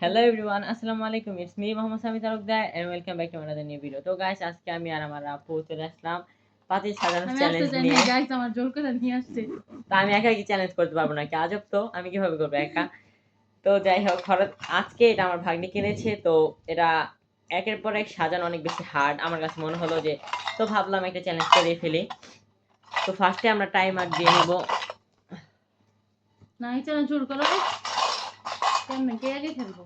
Hello everyone আসসালামু আলাইকুম it's me Mohammad Sami Talukdar and welcome back to another new video তো guys আজকে আমি আর আমার আপু চলে আসলাম সাজানো আমি চ্যালেঞ্জ নিয়ে। গাইস আমার জোর করে নিয়ে আসছে। তো আমি একা কি চ্যালেঞ্জ করতে পারব না কি আজব তো আমি কীভাবে করব একা? তো যাই হোক হঠাৎ আজকে এটা আমার ভাগ্নি কিনেছে তো এটা একের পর এক সাজানো অনেক বেশি হার্ড আমার কাছে মনে হলো যে তো ভাবলাম একটা চ্যালেঞ্জ করে ফেলি। তো ফার্স্টে আমরা টাইমার দিয়ে নিব। না এই চ্যালেঞ্জ জোর করো কেমনে কে আগে খেলব?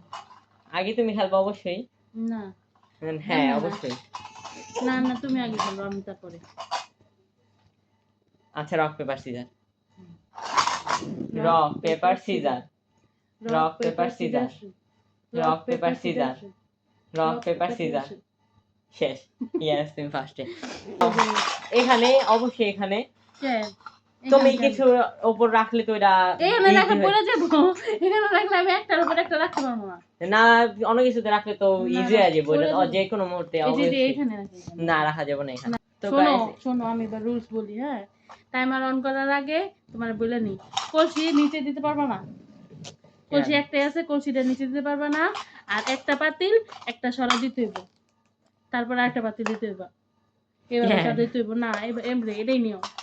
আগে তুমি খেলব অবশ্যই। না। হ্যাঁ না। অবশ্যই। না না তুমি আগে খেলব আমি তারপরে। আচ্ছা rock paper scissor rock paper scissor Rock, paper, scissor. Rock, paper, scissor. Rock paper scissor শেষ ইয়েস তুমি ফার্স্টে এখানে অবশ্যই এখানে। তুমি কিছু উপর রাখলে তো এটা এখানে easy পড়ে যাব। এখানে রাখলে আমি একটার উপর একটা রাখতে পারব না। না অন্য কিছুতে রাখলে তো ইজি না, হয়ে যাবে এটা যে কোনো মুহূর্তে। এখানে না রাখা যাবে না এখানে। তো শোনো শোনো আমি এবার রুলস বলি হ্যাঁ? টাইমার অন করার আগে তোমার বলে নি কলসি নিচে দিতে পারবা না। কলসি একটাই আছে কলসিটা নিচে দিতে পারবা না। আর একটা পাতিল একটা সরা দিতে হইব। তারপর আরেকটা পাতিল দিতে হইব। এবার। সরা দিতে হইব। না এবার এমরে এটাই নিও এটাই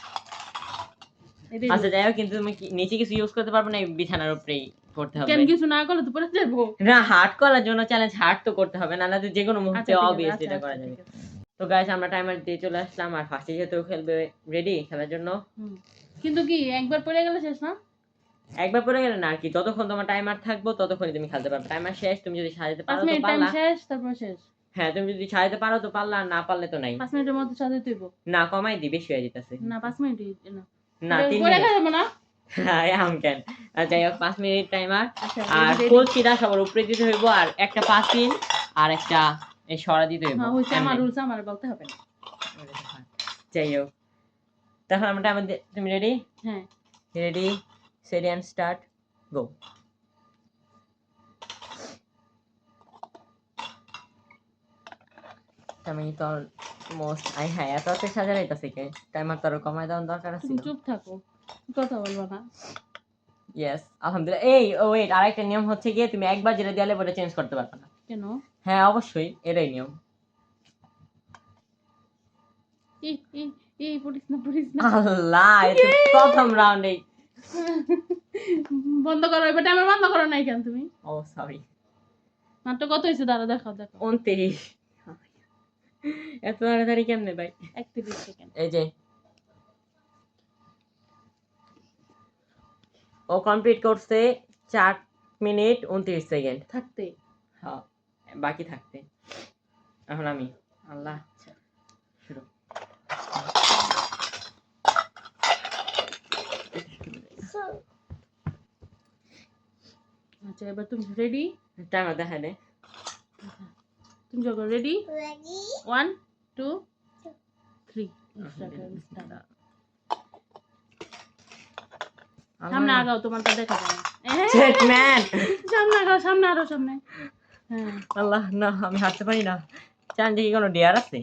আচ্ছা যাই হোক কিন্তু তুমি নিচে কিছু ইউজ করতে পারবে না এই বিছানার উপরেই করতে হবে। কেন কিছু না করলে তো পরে যাব? না হার্ড করার জন্য চ্যালেঞ্জ হার্ড তো করতে হবে না না যে কোনো মুহূর্তে আচ্ছা অবভিয়াসলি আচ্ছা, এটা করা আচ্ছা, যাবে। তো গাইস আমরা টাইমার দিয়ে চলে আসলাম আর ফার্স্টে যেহেতু খেলবে রেডি খেলার জন্য। কিন্তু কি একবার পড়ে গেলে শেষ না? একবার পরে গেলে না আর কি যতক্ষণ তোমার টাইমার থাকব ততক্ষণই তুমি খেলতে পারবে। টাইমার শেষ তুমি যদি সাজাতে পারো তো পারলা। শেষ তারপর শেষ। হ্যাঁ তুমি যদি সাজাতে পারো তো পারলা না পারলে তো নাই। পাঁচ মিনিটের মধ্যে সাজাতে হইব। না কমাই দি বেশি হয়ে যেতেছে। না পাঁচ মিনিট না। না তিন মিনিট। হ্যাঁ আম কেন? যাই হোক পাঁচ মিনিট টাইমার আচ্ছা আর কলসিটা সবার উপরে দিতে হইব আর একটা পাতিল আর একটা এই সরা দিতে হইব। হ্যাঁ আমার রুলস আমার বলতে হবে না। যাই হোক। তাহলে আমরা টাইমার তুমি রেডি হ্যাঁ। Ready steady and start go আমি তো মোস্ট আই হ্যাঁ এত এত সাজা কে টাইমার তো দেওয়ার দরকার আছে তুমি চুপ থাকো কথা বলব না ইয়েস আলহামদুলিল্লাহ এই ওয়েট আরেকটা নিয়ম হচ্ছে গিয়ে তুমি একবার যেটা দেয়ালে বলে চেঞ্জ করতে পারবে না কেন হ্যাঁ অবশ্যই এটাই নিয়ম আল্লাহ প্রথম রাউন্ডে বন্ধ করো এবার টাইমার বন্ধ করো নাই কেন তুমি ও সরি মাত্র কত হয়েছে দাঁড়া দেখাও দেখো উনত্রিশ এত তাড়াতাড়ি কেমনে ভাই? একত্রিশ সেকেন্ড। এই যে। ও কমপ্লিট করছে চার মিনিট উনত্রিশ সেকেন্ড। থাকতে। হ্যাঁ বাকি থাকতে। এখন আমি। আল্লাহ শুরু। আচ্ছা এবার তুমি রেডি টাইমার দেখা দে। তুমি যখন রেডি ওয়ান টু থ্রি সামনে আগাও তোমার তো দেখা! সামনে আগাও সামনে আরও সামনে। হ্যাঁ। আল্লাহ না আমি হাঁটতে পারি না। চান যে কি কোনো ডিয়ার আছে?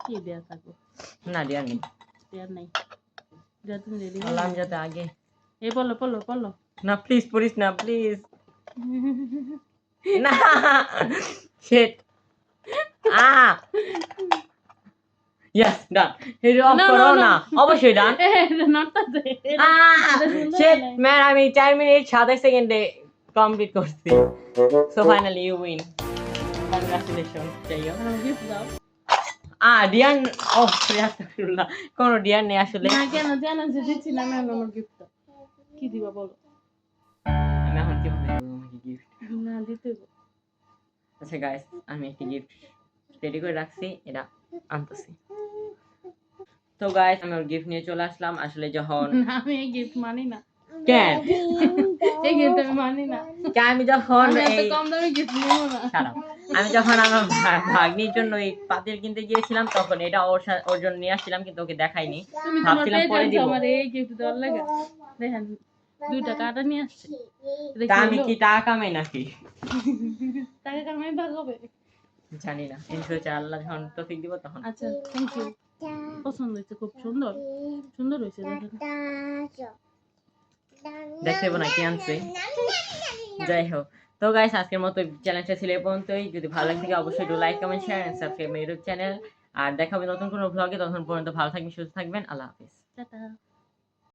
কি থাকব? না ডিয়ার নেই। তুমি রেডি আল্লাহ আমি যাতে আগে এ বলো বলো বলো না প্লিজ পড়িস না প্লিজ না আ ইয়েস ডান অফ করো. না অবশ্যই ডান শিট ম্যান আমি 4 মিনিট 27 সেকেন্ডে কমপ্লিট করছি। So finally you win congratulation দাও আ ডিয়ার ও আস্তাগফিরুল্লাহ কোন ডিয়ার নেই আসলে। না কেন জানো যে আমার গিফট কি দিবা বলো? আমি এখন আমাকে গিফট না দিতে আচ্ছা গাইস আমি একটি গিফট রেডি করে রাখছি এটা আনতেছি। তো গাইস আমি ওর গিফট নিয়ে চলে আসলাম। আসলে যখন আমি এই গিফট মানি না। কেন? এই গিফট আমি মানি না। কে আমি যখন এই কম দামে গিফট নেব না। আমি যখন আমার ভাগ্নির জন্য এই পাতিল কিনতে গিয়েছিলাম তখন এটা ওর ওর জন্য নিয়ে আসছিলাম কিন্তু ওকে দেখাইনি। ভাবছিলাম পরে দিব। আমার এই গিফট লাগে। দেখেন দুইটা কাটা নিয়ে আসছে। আমি কি টাকা কামাই নাকি? টাকা কামাই ভাগ হবে? জানি না। আল্লাহ যখন দিব তখন। আচ্ছা থ্যাংক ইউ পছন্দ হয়েছে খুব সুন্দর। সুন্দর হয়েছে দেখতে পাবো না কি আনছে। যাই হোক। তো গাইস আজকের মতো চ্যালেঞ্জটা ছিল এই পর্যন্তই। যদি ভালো লাগে থাকে অবশ্যই একটু like comment share and subscribe my YouTube channel আর দেখা হবে নতুন কোনো ব্লগে তখন পর্যন্ত ভালো থাকবেন সুস্থ থাকবেন। আল্লাহ হাফিজ। টাটা।